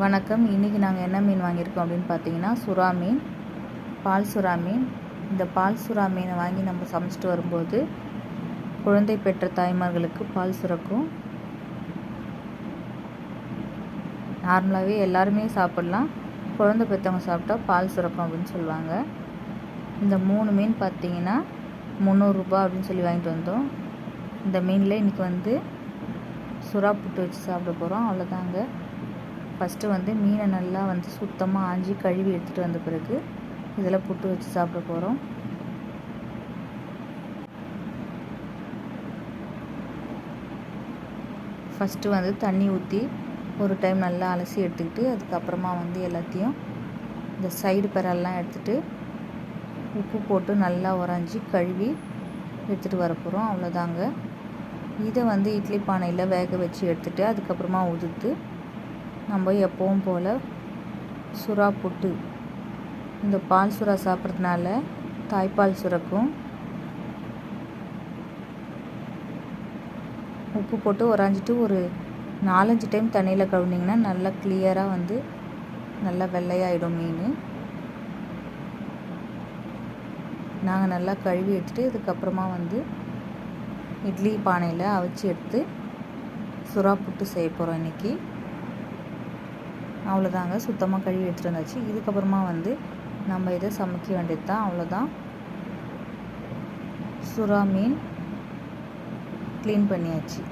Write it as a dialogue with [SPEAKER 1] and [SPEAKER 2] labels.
[SPEAKER 1] வணக்கம். இன்றைக்கி நாங்கள் என்ன மீன் வாங்கியிருக்கோம் அப்படின்னு பார்த்தீங்கன்னா சுறா மீன் பால் சுறா மீன். இந்த பால் சுறா மீனை வாங்கி நம்ம சமைச்சிட்டு வரும்போது குழந்தை பெற்ற தாய்மார்களுக்கு பால் சுரக்கும். நார்மலாகவே எல்லாருமே சாப்பிட்லாம். குழந்தை பெற்றவங்க சாப்பிட்டா பால் சுரக்கும் அப்படின்னு சொல்லுவாங்க. இந்த மூணு மீன் பார்த்தீங்கன்னா முந்நூறுரூபா அப்படின்னு சொல்லி வாங்கிட்டு வந்தோம். இந்த மீனில் இன்றைக்கி வந்து சுறா புட்டு வச்சு சாப்பிட போகிறோம் அவ்வளோதாங்க ஃபஸ்ட்டு வந்து மீனை நல்லா வந்து சுத்தமாக ஆஞ்சி கழுவி எடுத்துகிட்டு வந்த பிறகு இதில் புட்டு வச்சு சாப்பிட போகிறோம் ஃபஸ்ட்டு வந்து தண்ணி ஊற்றி ஒரு டைம் நல்லா அலசி எடுத்துக்கிட்டு அதுக்கப்புறமா வந்து எல்லாத்தையும் இந்த சைடு பெறலாம் எடுத்துகிட்டு உப்பு போட்டு நல்லா உறைஞ்சி கழுவி எடுத்துகிட்டு வரப்போகிறோம் அவ்வளோதாங்க இதை வந்து இட்லி பானையில் வேக வச்சு எடுத்துகிட்டு அதுக்கப்புறமா உதுத்து நம்ம எப்பவும் போல் சுறா புட்டு. இந்த பால் சுறா சாப்பிட்றதுனால தாய்ப்பால் சுரக்கும். உப்பு போட்டு உராஞ்சிட்டு ஒரு நாலஞ்சு டைம் தண்ணியில் கழுவுனிங்கன்னா நல்லா கிளியராக வந்து நல்லா வெள்ளையாயிடும் மீன். நாங்கள் நல்லா கழுவி எடுத்துகிட்டு இதுக்கப்புறமா வந்து இட்லி பானையில் அவிச்சு எடுத்து சுறா புட்டு செய்ய போகிறோம் இன்றைக்கி அவ்வளோதாங்க. சுத்தமாக கழுவி எடுத்துகிட்டு வந்தாச்சு. இதுக்கப்புறமா வந்து நம்ம இதை சமைக்க வேண்டியது தான் அவ்வளோதான். சுறா மீன் க்ளீன் பண்ணியாச்சு.